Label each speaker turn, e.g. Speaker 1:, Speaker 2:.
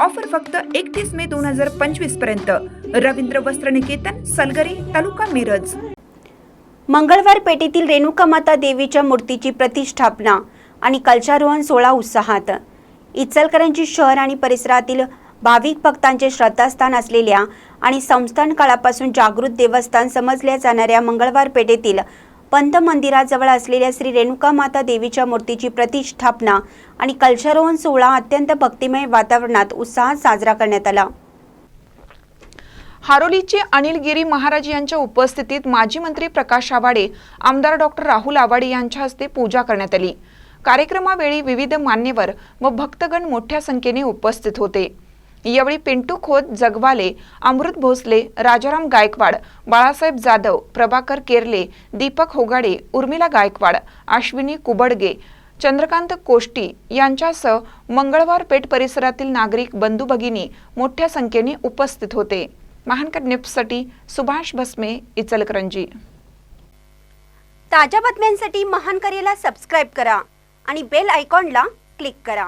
Speaker 1: Offer फक्त एकतीस मे दोन हजार पंचवीसपर्यंत. रवींद्र वस्त्रनिकेतन सलगरी तालुका मिरज.
Speaker 2: मंगळवार पेठेतील रेणुका माता देवीच्या मूर्तीची प्रतिष्ठापना आणि कलशारोहण सोहळा उत्साहात. इचलकरंजी शहर आणि परिसरातील भाविक भक्तांचे श्रद्धास्थान असलेल्या आणि संस्थान काळापासून जागृत देवस्थान समजल्या जाणाऱ्या मंगळवार पेठेतील पंत मंदिराजवळ असलेल्या श्री रेणुका माता देवीच्या मूर्तीची प्रतिष्ठापना आणि कलशारोहण सोहळा अत्यंत भक्तिमय वातावरणात उत्साहात साजरा करण्यात आला.
Speaker 3: हारोलीचे अनिल गिरी महाराज यांच्या उपस्थितीत माजी मंत्री प्रकाश आवाडे आमदार डॉक्टर राहुल आवाडे यांच्या हस्ते पूजा करण्यात आली. कार्यक्रमावेळी विविध मान्यवर व भक्तगण मोठ्या संख्येने उपस्थित होते. यावेळी पिंटू खोत जगवाले अमृत भोसले राजाराम गायकवाड बाळासाहेब जाधव प्रभाकर केरले दीपक होगाडे उर्मिला गायकवाड अश्विनी कुबडगे चंद्रकांत कोष्टी यांच्यासह मंगळवार पेठ परिसरातील नागरिक बंधू भगिनी मोठ्या संख्येने उपस्थित होते. महानकर न्यूजसाठी सुभाष भस्मे इचलकरंजी.
Speaker 2: ताज्या बातम्यांसाठी महान करेला सबस्क्राईब करा आणि बेल आयकॉनला क्लिक करा.